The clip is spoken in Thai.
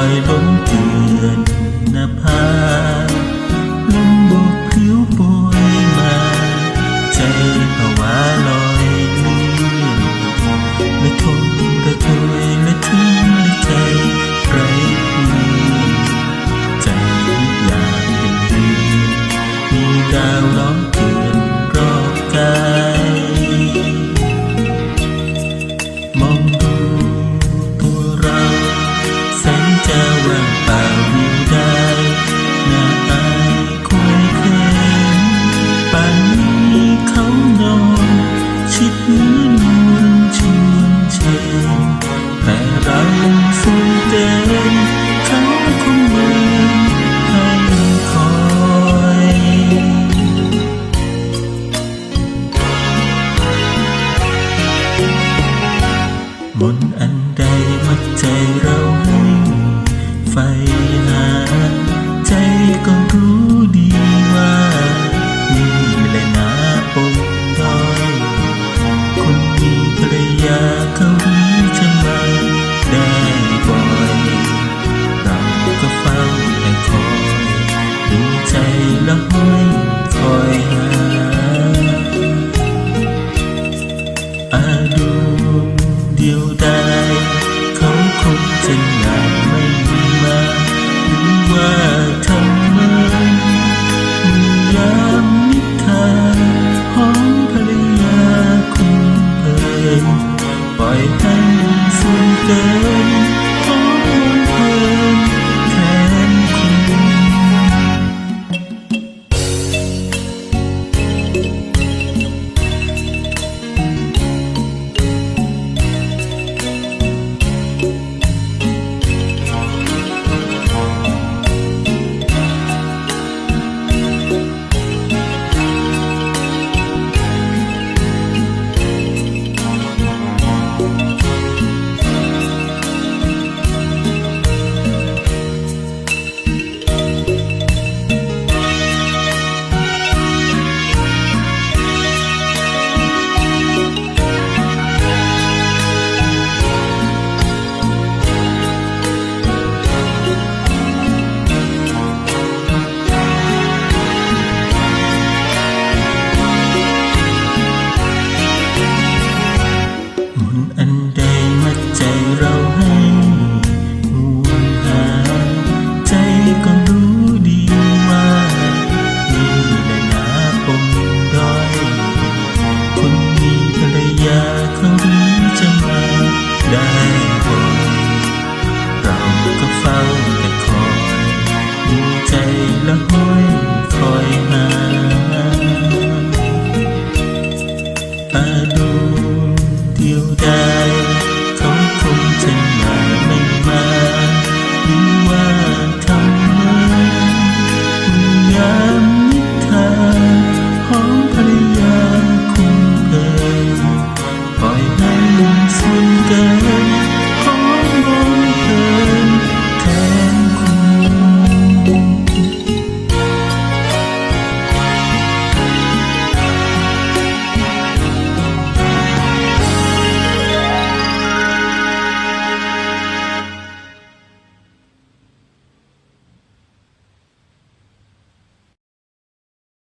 อยลมเกือนนภาลมบกผิววปวยมา ใจผวา บนอันใดมัดใจเราให้ไฟหา ใจก็รู้ดีว่ามีและนาปมด้อยคนมีภรรยาเขารือจะมาได้บ่อยเราก็เฝ้าแต่คอยดูใจละห้อยคอยหา Yeah.